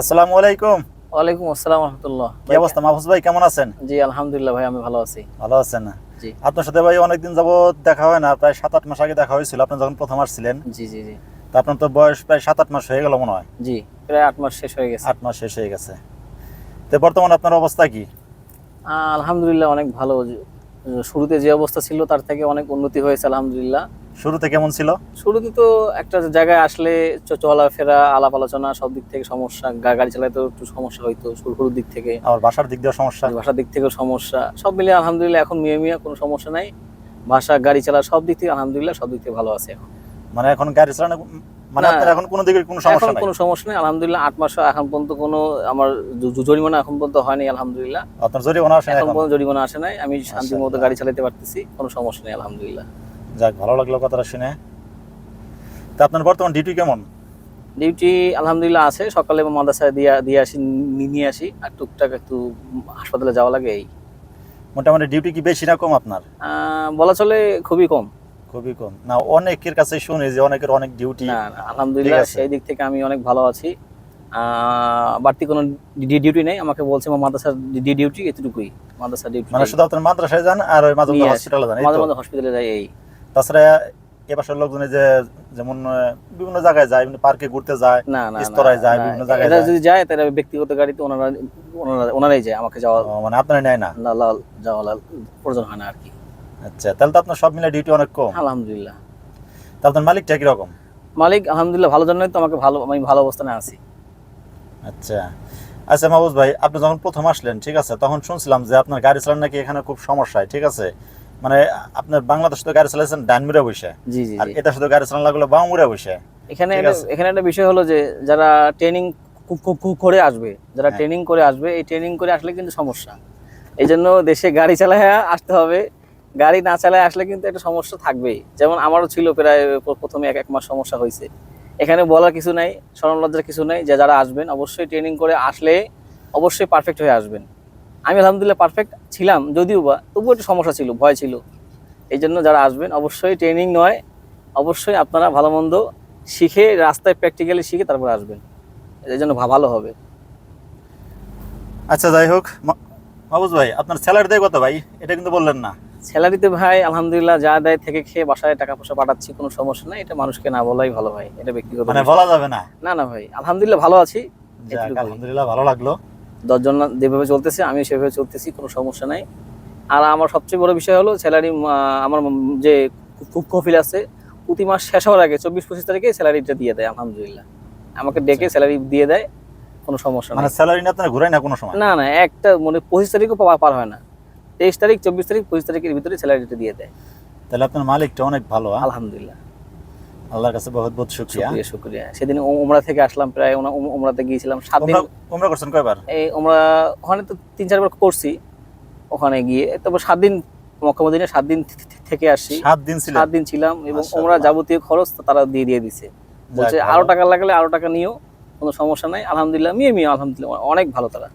আসসালামু আলাইকুম। ওয়ালাইকুম আসসালাম রহমতুল্লাহ। কি অবস্থা? মাহফুজ ভাই কেমন আছেন? জি আলহামদুলিল্লাহ ভাই আমি ভালো আছি। ভালো আছেন জি। আপনার সাথে ভাই অনেকদিন যাবত দেখা হয় না প্রায় সাত আট মাস আগে দেখা হয়েছিল আপনি যখন প্রথম আসছিলেন। জি জি জি। তা আপনার তো বয়স প্রায় সাত আট মাস হয়ে গেল মনে হয়। জি প্রায় আট মাস শেষ হয়ে গেছে। আট মাস শেষ হয়ে গেছে। তো বর্তমানে আপনার অবস্থা কি? আলহামদুলিল্লাহ অনেক ভালো। শুরুতে যে অবস্থা ছিল তার থেকে অনেক উন্নতি হয়েছে আলহামদুলিল্লাহ। শুরুতে কেমন ছিল? শুরুতে তো একটা জায়গায় আসলে চলাফেরা আলাপ আলোচনা সব দিক থেকে সমস্যা গাড়ি চালাতে একটু সমস্যা হইতো শুরু- শুরুর দিক থেকে। আবার বাসার দিক দিয়ে সমস্যা? ভাষার দিক থেকেও সমস্যা। সব মিলিয়ে আলহামদুলিল্লাহ এখন মিয়ে মিয়া কোনো সমস্যা নাই। ভাষা গাড়ি চালা সব দিক থেকে আলহামদুলিল্লাহ সব দিক থেকে ভালো আছে এখন। মানে এখন গাড়ি চালানো মানে আপনার এখন কোনো দিকে কোনো সমস্যা নাই? কোনো সমস্যা নেই আলহামদুলিল্লাহ। আট মাস এখন পর্যন্ত কোনো আমার জরিমানা এখন পর্যন্ত হয়নি আলহামদুলিল্লাহ। আপনার জরিমানা আসে এখন পর্যন্ত জরিমানা আসে নাই আমি শান্তি মতো গাড়ি চালাতে পারতেছি কোনো সমস্যা নেই আলহামদুলিল্লাহ। যাক ভালো লাগল কথাটা শুনে। তা আপনার বর্তমান ডিউটি কেমন? ডিউটি আলহামদুলিল্লাহ আছে সকালে মাদ্রাসায় দিয়ে দিয়ে আসি নিয়ে আসি আর টুকটাক একটু হাসপাতালে যাওয়া লাগে এই। মোটামুটি ডিউটি কি বেশি না কম আপনার? বলা চলে খুবই কম। খুবই কম। না অনেকের কাছে শুনি যে অনেকের অনেক ডিউটি না আলহামদুলিল্লাহ সেই দিক থেকে আমি অনেক ভালো আছি। বাড়তি কোনো ডিউটি নেই। আমাকে বলছে আমার মাদ্রাসার ডিউটি এতটুকুই। মাদ্রাসার ডিউটি মানে শুধু আপনার মাদ্রাসায় যান আর ওই আসি। হসপিটালে যান মাঝে মাঝে হসপিটালে যাই এই। তাছাড়া এ বাসার লোকজনে যে যেমন বিভিন্ন জায়গায় যায় পার্কে ঘুরতে যায় না না স্তরায় যায়, বিভিন্ন জায়গায় যায়। যদি যায় তাহলে ব্যক্তিগত গাড়িতে ওনারা ওনারা ওনারাই যায় আমাকে যাওয়া মানে আপনার নেয় না? না লাল যাওয়া লাল প্রয়োজন হয় না আর কি। আচ্ছা তাহলে তো আপনার সব মিলে ডিউটি অনেক কম। আলহামদুলিল্লাহ। তা আপনার মালিকটা কীরকম? মালিক আলহামদুলিল্লাহ ভালো জন্যই তো আমাকে ভালো আমি ভালো অবস্থানে আছি। আচ্ছা। আচ্ছা মাহবুজ ভাই আপনি যখন প্রথম আসলেন ঠিক আছে তখন শুনছিলাম যে আপনার গাড়ি চালান নাকি এখানে খুব সমস্যা ঠিক আছে? মানে আপনার বাংলাদেশ তো গাড়ি চালাইছেন ডানমুড়ে বসে। জি জি আর এটা শুধু গাড়ি চালানো লাগল বাম বসে। এখানে এখানে একটা বিষয় হলো যে যারা ট্রেনিং খুব খুব খুব করে আসবে যারা হ্যাঁ। ট্রেনিং করে আসবে এই ট্রেনিং করে আসলে কিন্তু সমস্যা। এই জন্য দেশে গাড়ি চালায় আসতে হবে। গাড়ি না চালায় আসলে কিন্তু একটা সমস্যা থাকবেই। যেমন আমারও ছিল প্রায় প্রথমে এক এক মাস সমস্যা হয়েছে। এখানে বলার কিছু নাই স্মরণ লজ্জার কিছু নাই, যে যারা আসবেন অবশ্যই ট্রেনিং করে আসলে অবশ্যই পারফেক্ট হয়ে আসবেন। আমি আলহামদুলিল্লাহ পারফেক্ট ছিলাম যদিও বা তবুও একটু সমস্যা ছিল, ভয় ছিল। এই জন্য যারা আসবেন অবশ্যই ট্রেনিং নয়, অবশ্যই আপনারা ভালো মন্দ শিখে রাস্তায় প্র্যাকটিক্যালি শিখে তারপর আসবেন। এই জন্য ভালো হবে। আচ্ছা যাই হোক। মা- মাহবুজ ভাই, আপনার স্যালারি দেয় কত ভাই? এটা কিন্তু বললেন না। স্যালারিতে ভাই আলহামদুলিল্লাহ যা দেয় থেকে খেয়ে বাসায় টাকা পয়সা পাঠাচ্ছি কোনো সমস্যা নাই। এটা মানুষকে না বলাই ভালো ভাই এটা ব্যক্তিগত মানে বলা যাবে না? না না ভাই আলহামদুলিল্লাহ ভালো আছি। আলহামদুলিল্লাহ ভালো লাগল। দশজন যেভাবে চলতেছে আমি সেভাবে চলতেছি কোনো সমস্যা নাই। আর আমার সবচেয়ে বড় বিষয় হলো স্যালারি আমার যে খুব কফিল আছে প্রতি মাস শেষ হওয়ার আগে চব্বিশ পঁচিশ তারিখে স্যালারিটা দিয়ে দেয় আলহামদুলিল্লাহ। আমাকে ডেকে স্যালারি দিয়ে দেয় কোনো সমস্যা মানে স্যালারি নিয়ে আপনার ঘুরাই না কোনো সময়? না না একটা মানে পঁচিশ তারিখও পার হয় না। তেইশ তারিখ চব্বিশ তারিখ পঁচিশ তারিখের ভিতরে স্যালারিটা দিয়ে দেয়। তাহলে আপনার মালিকটা অনেক ভালো হ্যাঁ? আলহামদুলিল্লাহ। আল্লাহর কাছে বহুত বহুত শুক্রিয়া। শুক্রিয়া সেদিন ওমরা থেকে আসলাম প্রায় ওমরাতে গিয়েছিলাম সাত দিন উমরা করছেন কয়বার? এই আমরা ওখানে তো তিন চারবার করছি ওখানে গিয়ে। তারপর সাত দিন মক্কামদিনে সাত দিন থেকে আসছি সাত দিন ছিলেন? সাত দিন ছিলাম এবং ওমরা যাবতীয় খরচ তারা দিয়ে দিয়ে দিছে। বলছে আরও টাকা লাগলে আরও টাকা নিও কোনো সমস্যা নাই আলহামদুলিল্লাহ মিয়ে মিয়ে আলহামদুলিল্লাহ অনেক ভালো তারা।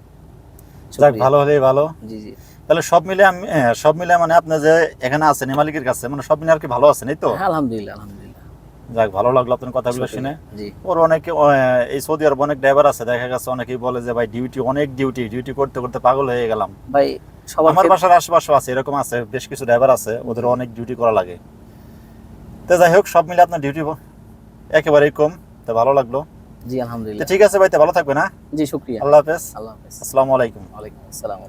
ভালো হলেই ভালো। জি জি। তাহলে সব মিলে আমি হ্যাঁ, সব মিলে মানে আপনি যে এখানে আছেন মালিকের কাছে মানে সব মিলে আর কি ভালো আছেন এই তো? হ্যাঁ আলহামদুলিল্লাহ আলহামদুলিল্লাহ। যাক ভালো লাগল আপনার কথাগুলো শুনে। ওর অনেকে এই সৌদি আরব অনেক ড্রাইভার আছে দেখা গেছে অনেকেই বলে যে ভাই ডিউটি অনেক ডিউটি ডিউটি করতে করতে পাগল হয়ে গেলাম। ভাই আমার বাসার আশেপাশে আছে এরকম আছে বেশ কিছু ড্রাইভার আছে ওদের অনেক ডিউটি করা লাগে। তো যাই হোক সব মিলে আপনার ডিউটি একেবারেই কম তো ভালো লাগল। জি আলহামদুলিল্লাহ। ঠিক আছে ভাই তো ভালো থাকবে না জি শুক্রিয়া। আল্লাহ হাফেজ। আল্লাহ হাফেজ। আসসালামু আলাইকুম। ওয়ালাইকুম আসসালাম।